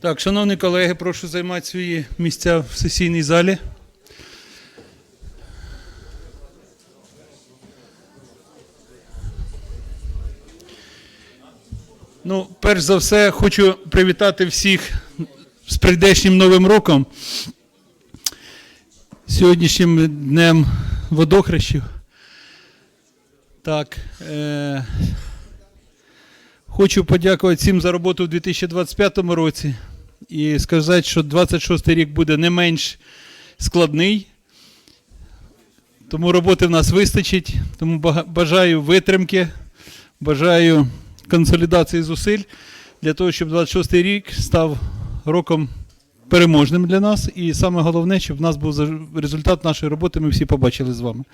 Так, шановні колеги, прошу займати свої місця в сесійній залі. Ну, перш за все, хочу привітати всіх з прийдешнім Новим роком. Сьогоднішнім днем водохрещів. Так. Е- Хочу подякувати всім за роботу в 2025 році і сказати, що 26-й рік буде не менш складний. Тому роботи в нас вистачить. Тому бажаю витримки, бажаю консолідації зусиль для того, щоб 26-й рік став роком переможним для нас. І саме головне, щоб в нас був результат нашої роботи, ми всі побачили з вами.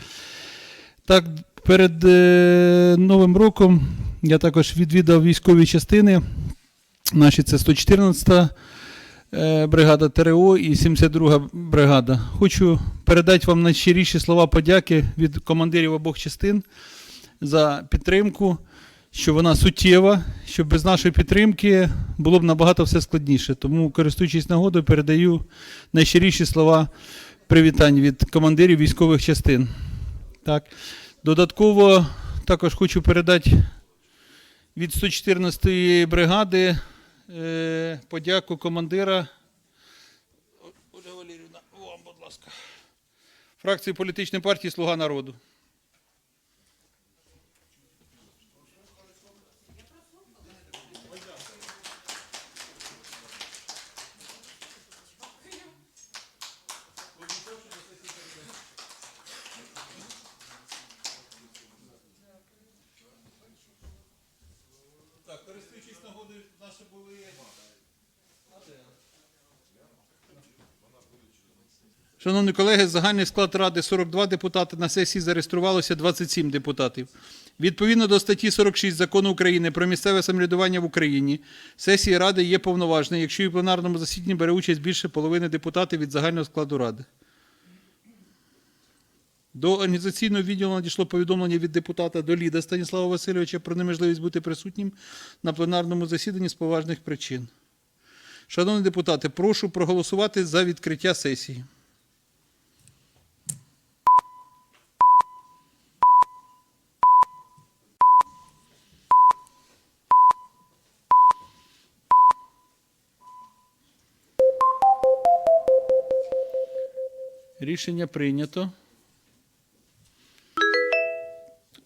Так, перед е, Новим роком я також відвідав військові частини. Наші це 114 е, бригада ТРО і 72 бригада. Хочу передати вам найщиріші слова подяки від командирів обох частин за підтримку, що вона суттєва, що без нашої підтримки було б набагато все складніше. Тому, користуючись нагодою, передаю найщиріші слова привітань від командирів військових частин. Так. Додатково також хочу передати від 114-ї бригади е, подяку командира. Оля Валерівна, вам, будь ласка. Фракції політичної партії Слуга народу. Наші були. Шановні колеги, загальний склад ради 42 депутати. На сесії зареєструвалося 27 депутатів. Відповідно до статті 46 закону України про місцеве самоврядування в Україні, сесії ради є повноважною, якщо і в пленарному засіданні бере участь більше половини депутатів від загального складу ради. До організаційного відділу надійшло повідомлення від депутата Доліда Станіслава Васильовича про неможливість бути присутнім на пленарному засіданні з поважних причин. Шановні депутати, прошу проголосувати за відкриття сесії. Рішення прийнято.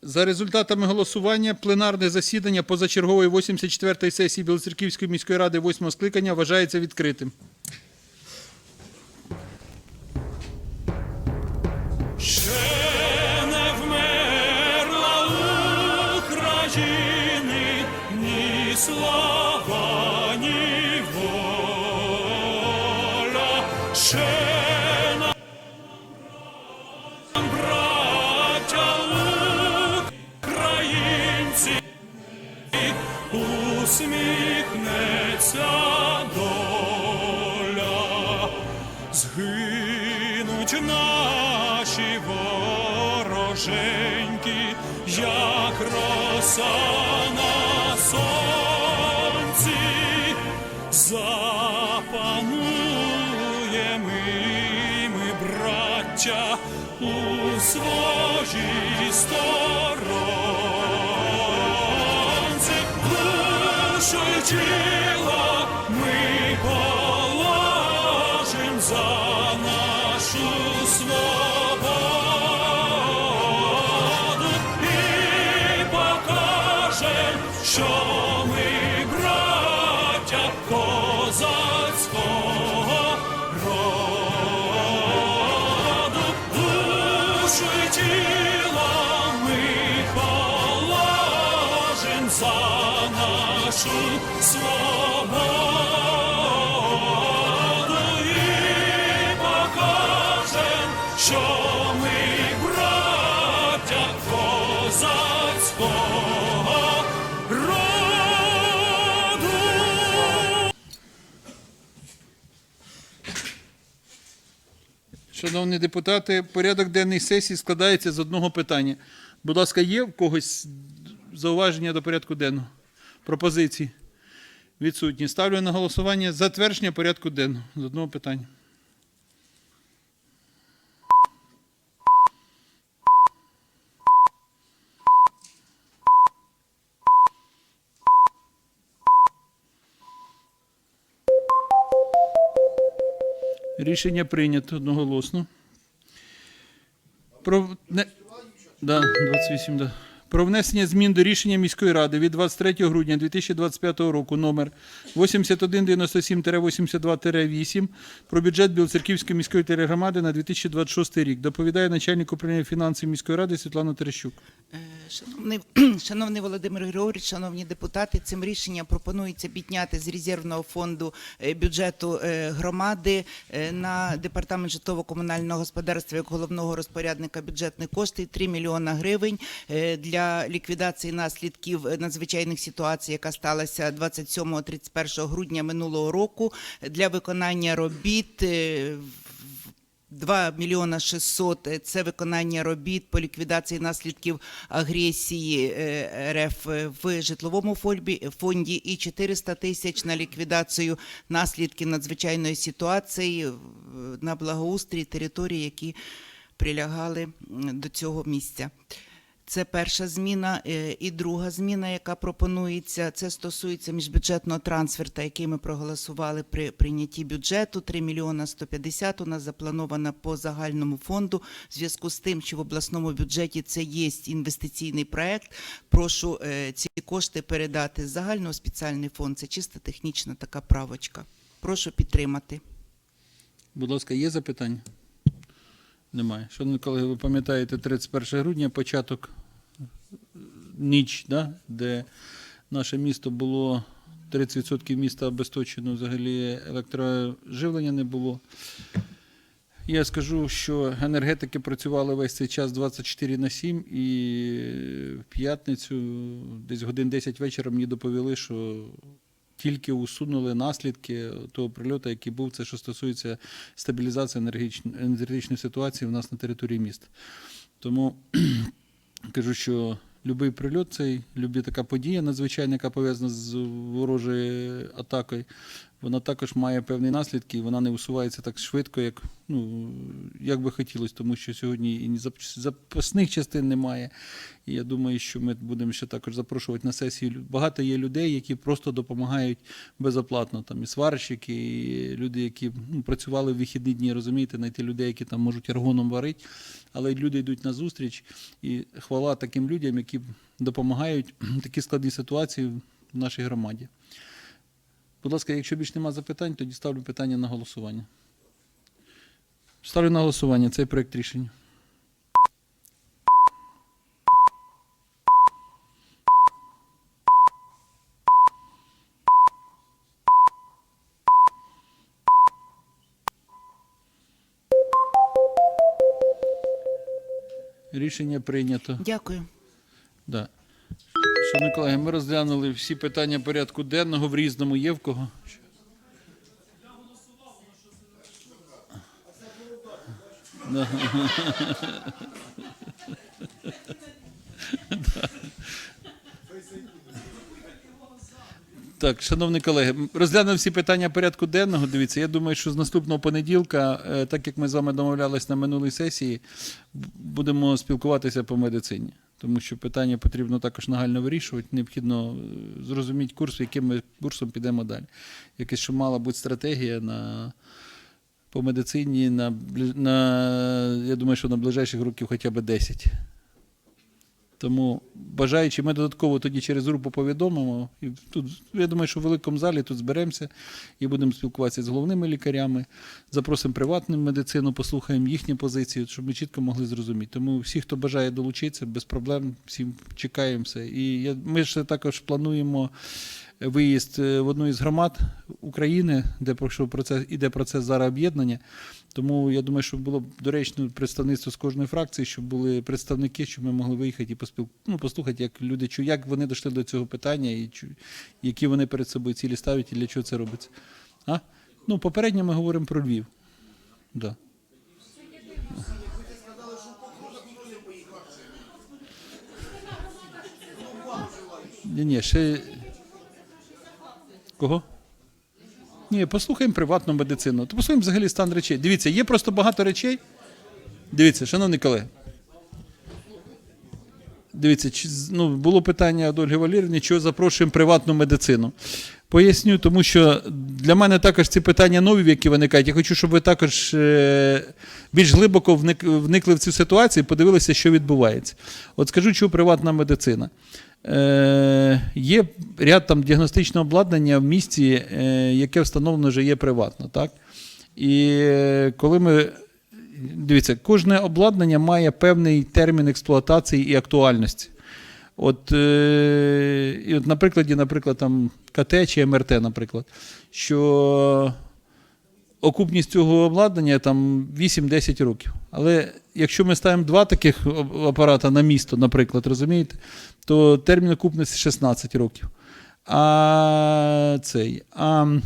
За результатами голосування пленарне засідання позачергової 84-ї сесії Білоцерківської міської ради 8 скликання вважається відкритим. Браття, у своїй сторонці, душу за нашу свободу і покажем, що ми браття козацького роду. Шановні депутати, порядок денний сесії складається з одного питання. Будь ласка, є в когось зауваження до порядку денного? Пропозиції? Відсутні. Ставлю на голосування затвердження порядку денного з одного питання. Рішення прийнято одноголосно. Про... Не... Да, 28, да. Про внесення змін до рішення міської ради від 23 грудня 2025 року номер 8197-82-8 про бюджет Білоцерківської міської телегромади на 2026 рік. Доповідає начальник управління фінансів міської ради Світлана Терещук. Е, Шановний, шановний Володимир Григорович, шановні депутати, цим рішенням пропонується підняти з резервного фонду е, бюджету е, громади на департамент житлово-комунального господарства як головного розпорядника бюджетних коштів 3 мільйона гривень е, для ліквідації наслідків е, надзвичайних ситуацій, яка сталася 27-31 грудня минулого року для виконання робіт. е, 2 мільйона 600 – це виконання робіт по ліквідації наслідків агресії е, РФ в житловому фонді і 400 тисяч на ліквідацію наслідків надзвичайної ситуації на благоустрій територій, які прилягали до цього місця. Це перша зміна. Е, І друга зміна, яка пропонується, це стосується міжбюджетного трансферта, який ми проголосували при прийнятті бюджету. 3 мільйона 150 у нас заплановано по загальному фонду. В зв'язку з тим, що в обласному бюджеті це є інвестиційний проект. Прошу е, ці кошти передати з загального спеціальний фонд. Це чисто технічна така правочка. Прошу підтримати. Будь ласка, є запитання? Немає. Шановні колеги, ви пам'ятаєте 31 грудня, початок е, ніч, да? де наше місто було 30% міста обесточено, взагалі електроживлення не було. Я скажу, що енергетики працювали весь цей час 24 на 7, і в п'ятницю, десь годин 10 вечора, мені доповіли, що тільки усунули наслідки того прильоту, який був, це що стосується стабілізації енергетичної, ситуації у нас на території міста. Тому кажу, що будь-який прильот, цей, люба така подія надзвичайна, яка пов'язана з ворожою атакою, вона також має певні наслідки, і вона не усувається так швидко, як, ну, як би хотілося, тому що сьогодні і запасних частин немає. І я думаю, що ми будемо ще також запрошувати на сесії. Багато є людей, які просто допомагають безоплатно. Там і сварщики, і люди, які ну, працювали в вихідні дні, розумієте, знайти людей, які там можуть аргоном варити. Але люди йдуть на зустріч, і хвала таким людям, які допомагають в такі складні ситуації в нашій громаді. Будь ласка, якщо більше немає запитань, тоді ставлю питання на голосування. Ставлю на голосування цей проект рішення. Рішення прийнято. Дякую. Да. Шановні колеги, ми розглянули всі питання порядку денного в різному є в кого. Да. Так, шановні колеги, м, розглянув всі питання порядку денного. Дивіться, я думаю, що з наступного понеділка, е, так як ми з вами домовлялись на минулій сесії, будемо спілкуватися по медицині. Тому що питання потрібно також нагально вирішувати. Необхідно е, зрозуміти курс, яким ми курсом підемо далі. Якась що мала бути стратегія на, по медицині на, на, я думаю, що на ближайших років хоча б 10. Тому бажаючи, ми додатково тоді через групу повідомимо. І тут, я думаю, що в великому залі тут зберемося і будемо спілкуватися з головними лікарями, запросимо приватну медицину, послухаємо їхні позиції, щоб ми чітко могли зрозуміти. Тому всі, хто бажає долучитися, без проблем, всім чекаємо все. І я, ми ще також плануємо виїзд е, в одну із громад України, де пройшов процес, іде процес зараз об'єднання. Тому я думаю, що було б доречно представництво з кожної фракції, щоб були представники, щоб ми могли виїхати і поспіл... ну, послухати, як люди чу- як вони дійшли до цього питання, і які вони перед собою цілі ставлять і для чого це робиться. А? Ну, попередньо ми говоримо про Львів. Да. Ні, ні, ще. Кого? Ні, послухаємо приватну медицину. То послухаємо взагалі стан речей. Дивіться, є просто багато речей. Дивіться, шановні колеги. Дивіться, ну, було питання до Ольги Валерівни, чого запрошуємо приватну медицину. Поясню, тому що для мене також ці питання нові, які виникають. Я хочу, щоб ви також е, більш глибоко вник, вникли в цю ситуацію і подивилися, що відбувається. От скажу, чого приватна медицина. Е, є ряд там діагностичного обладнання в місті, е, яке встановлено вже є приватно. Так? І е, коли ми Дивіться, кожне обладнання має певний термін експлуатації і актуальності. От, і от на прикладі, наприклад, там КТ чи МРТ, наприклад, що окупність цього обладнання там 8-10 років. Але якщо ми ставимо два таких апарата на місто, наприклад, розумієте, то термін окупності 16 років. А цей. А,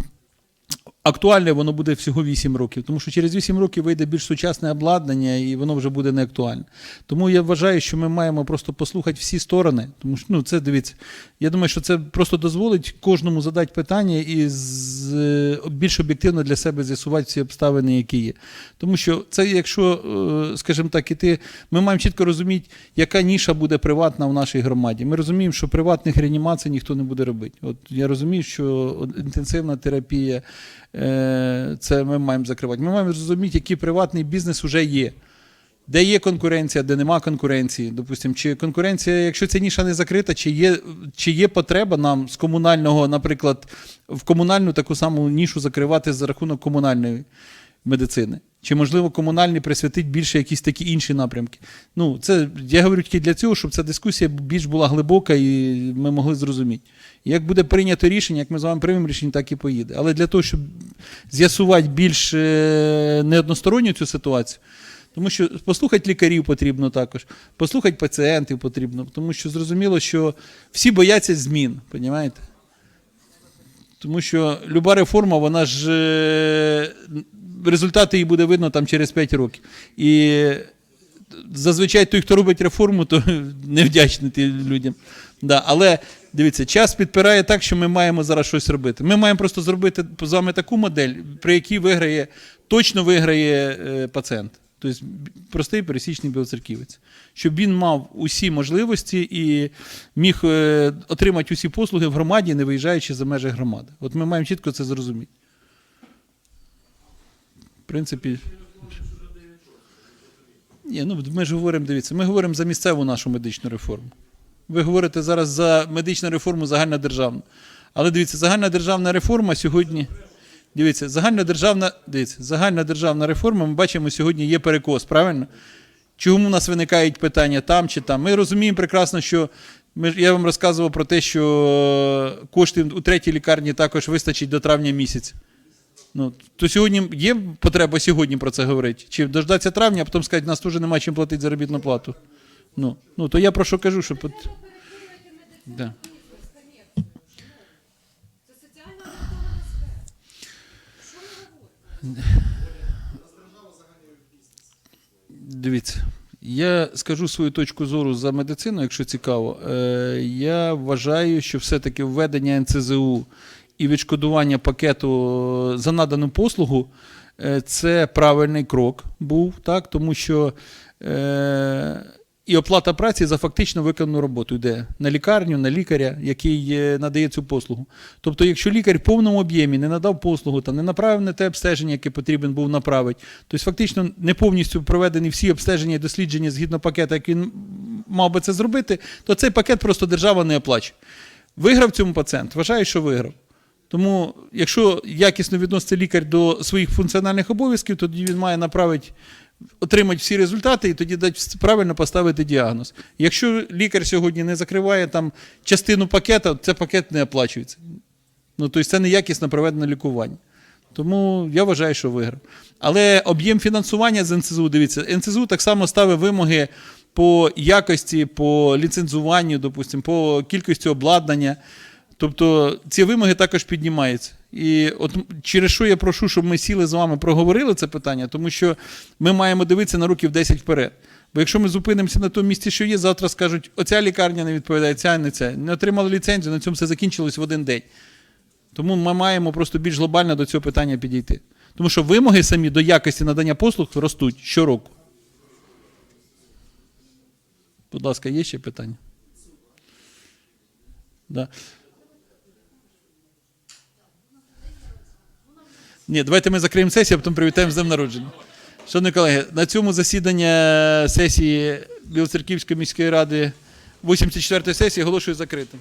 Актуальне воно буде всього 8 років, тому що через 8 років вийде більш сучасне обладнання і воно вже буде не актуальне. Тому я вважаю, що ми маємо просто послухати всі сторони. Тому що ну, це дивіться. Я думаю, що це просто дозволить кожному задати питання і з, е, більш об'єктивно для себе з'ясувати всі обставини, які є. Тому що це, якщо, е, скажімо так, іти, ми маємо чітко розуміти, яка ніша буде приватна в нашій громаді. Ми розуміємо, що приватних реанімацій ніхто не буде робити. От я розумію, що інтенсивна терапія. Е, це ми маємо закривати. Ми маємо зрозуміти, який приватний бізнес вже є. Де є конкуренція, де нема конкуренції. Допустимо, чи конкуренція, якщо ця ніша не закрита, чи є, чи є потреба нам з комунального, наприклад, в комунальну таку саму нішу закривати за рахунок комунальної медицини? Чи можливо комунальний присвятить більше якісь такі інші напрямки? Ну, це я говорю тільки для цього, щоб ця дискусія більш була глибока і ми могли зрозуміти. Як буде прийнято рішення, як ми з вами приймемо рішення, так і поїде. Але для того, щоб з'ясувати більш е, неодносторонню цю ситуацію, тому що послухати лікарів потрібно також, послухати пацієнтів потрібно, тому що зрозуміло, що всі бояться змін, розумієте? Тому що люба реформа, вона ж е, результати її буде видно там через 5 років. І зазвичай той, хто робить реформу, то невдячний тим людям. Да, але дивіться, час підпирає так, що ми маємо зараз щось робити. Ми маємо просто зробити з вами таку модель, при якій виграє, точно виграє е, пацієнт. Тобто простий пересічний білоцерківець. Щоб він мав усі можливості і міг е, отримати усі послуги в громаді, не виїжджаючи за межі громади. От ми маємо чітко це зрозуміти. Принципі. Ні, ну ми ж говоримо, дивіться, ми говоримо за місцеву нашу медичну реформу. Ви говорите зараз за медичну реформу загальнодержавну. Але дивіться, загальна державна реформа сьогодні. Дивіться, загальнодержавна, дивіться, загальнодержавна реформа, ми бачимо, сьогодні є перекос, правильно? Чому у нас виникають питання там чи там? Ми розуміємо прекрасно, що ми, я вам розказував про те, що коштів у третій лікарні також вистачить до травня місяця. Ну, то сьогодні є потреба сьогодні про це говорити? Чи дождатися травня, а потім сказати, нас теж немає чим платити заробітну плату? Ну, ну то я про що кажу, що. От... Да. Дивіться, я скажу свою точку зору за медицину, якщо цікаво. Е, я вважаю, що все-таки введення НЦЗУ і відшкодування пакету за надану послугу е, це правильний крок був, так, тому що е, і оплата праці за фактично виконану роботу йде на лікарню, на лікаря, який е, надає цю послугу. Тобто, якщо лікар в повному об'ємі не надав послугу, там, не направив на те обстеження, яке потрібен був направити, тобто фактично не повністю проведені всі обстеження і дослідження згідно пакета, який він мав би це зробити, то цей пакет просто держава не оплачує. Виграв цьому пацієнт, вважаю, що виграв. Тому, якщо якісно відноситься лікар до своїх функціональних обов'язків, тоді він має направити, отримати всі результати і тоді дати правильно поставити діагноз. Якщо лікар сьогодні не закриває там частину пакета, це пакет не оплачується. Ну, тобто це неякісно проведене лікування. Тому я вважаю, що виграв. Але об'єм фінансування з НСЗУ, дивіться, НСЗУ так само ставить вимоги по якості, по ліцензуванню, допустимо, по кількості обладнання. Тобто ці вимоги також піднімаються. І от через що я прошу, щоб ми сіли з вами, проговорили це питання, тому що ми маємо дивитися на років 10 вперед. Бо якщо ми зупинимося на тому місці, що є, завтра скажуть, оця лікарня не відповідає, ця не ця. Не отримали ліцензію, на цьому все закінчилось в один день. Тому ми маємо просто більш глобально до цього питання підійти. Тому що вимоги самі до якості надання послуг ростуть щороку. Будь ласка, є ще питання? Да. Ні, давайте ми закриємо сесію, а потім привітаємо з днем народження. Шановні колеги, на цьому засідання сесії Білоцерківської міської ради 84-ї сесії оголошую закритим.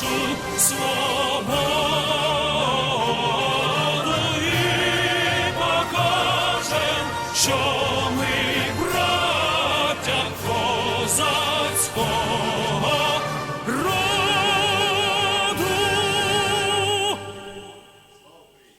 нашу свободу.